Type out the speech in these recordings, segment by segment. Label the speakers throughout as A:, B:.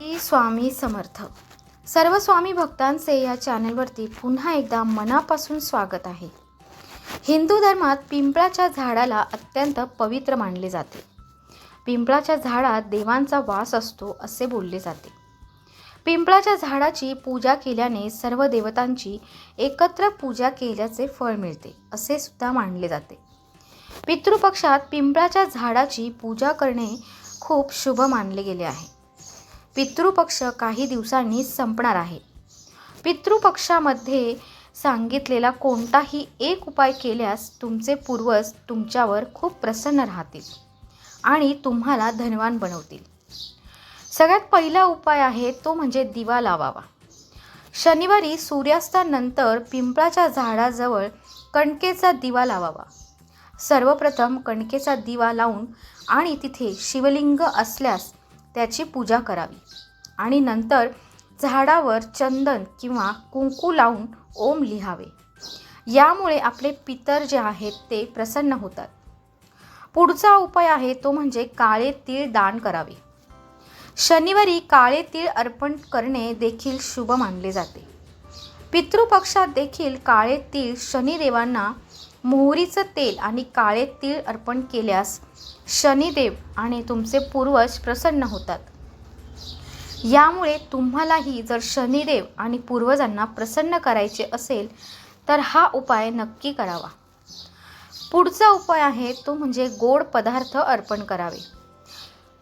A: श्री स्वामी समर्थ. सर्व स्वामी भक्तांचे या चॅनलवरती पुन्हा एकदा मनापासून स्वागत आहे. हिंदू धर्मात पिंपळाच्या झाडाला अत्यंत पवित्र मानले जाते. पिंपळाच्या झाडात देवांचा वास असतो असे बोलले जाते. पिंपळाच्या झाडाची पूजा केल्याने सर्व देवतांची एकत्र पूजा केल्याचे फळ मिळते असे सुद्धा मानले जाते. पितृपक्षात पिंपळाच्या झाडाची पूजा करणे खूप शुभ मानले गेले आहे. पितृपक्ष काही दिवसांनी संपणार आहे. पितृपक्षामध्ये सांगितलेला कोणताही एक उपाय केल्यास तुमचे पूर्वज तुमच्यावर खूप प्रसन्न राहतील आणि तुम्हाला धनवान बनवतील. सगळ्यात पहिला उपाय आहे तो म्हणजे दिवा लावावा. शनिवारी सूर्यास्तानंतर पिंपळाच्या झाडाजवळ कणकेचा दिवा लावावा. सर्वप्रथम कणकेचा दिवा लावून आणि तिथे शिवलिंग असल्यास त्याची पूजा करावी. आणि नंतर झाडावर चंदन किंवा कुंकू लावून ओम लिहावे. यामुळे आपले पितर जे आहेत ते प्रसन्न होतात. पुढचा उपाय आहे तो म्हणजे काळे तीळ दान करावे. शनिवारी काळे तीळ अर्पण करणे देखील शुभ मानले जाते. पितृपक्षात देखील काळे तीळ शनिदेवांना मोहरीचं तेल आणि काळे तीळ अर्पण केल्यास शनिदेव आणि तुमचे पूर्वज प्रसन्न होतात. यामुळे तुम्हालाही जर शनिदेव आणि पूर्वजांना प्रसन्न करायचे असेल तर हा उपाय नक्की करावा. पुढचा उपाय आहे तो म्हणजे गोड पदार्थ अर्पण करावे.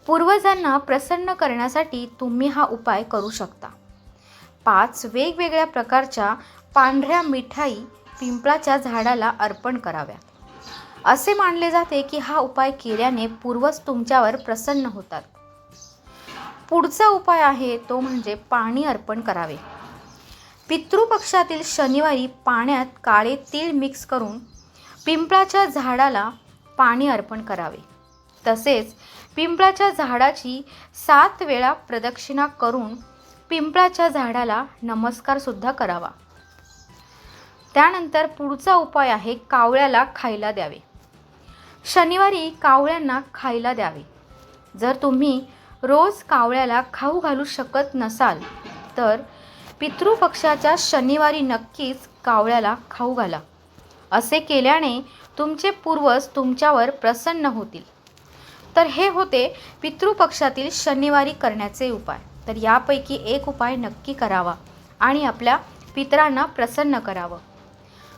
A: पूर्वजांना प्रसन्न करण्यासाठी तुम्ही हा उपाय करू शकता. पाच वेगवेगळ्या प्रकारच्या पांढऱ्या मिठाई पिंपळाच्या झाडाला अर्पण कराव्या. असे मानले जाते की हा उपाय केल्याने पूर्वज तुमच्यावर प्रसन्न होतात. पुढचा उपाय आहे तो म्हणजे पाणी अर्पण करावे. पितृपक्षातील शनिवारी पाण्यात काळे तीळ मिक्स करून पिंपळाच्या झाडाला पाणी अर्पण करावे. तसेच पिंपळाच्या झाडाची सात वेळा प्रदक्षिणा करून पिंपळाच्या झाडाला नमस्कारसुद्धा करावा. त्यानंतर पुढचा उपाय आहे कावळ्याला खायला द्यावे. शनिवारी कावळ्यांना खायला द्यावे. जर तुम्ही रोज कावळ्याला खाऊ घालू शकत नसाल तर पितृपक्षाच्या शनिवारी नक्कीच कावळ्याला खाऊ घाला. असे केल्याने तुमचे पूर्वज तुमच्यावर प्रसन्न होतील. तर हे होते पितृपक्षातील शनिवारी करण्याचे उपाय. तर यापैकी एक उपाय नक्की करावा आणि आपल्या पितरांना प्रसन्न करावं.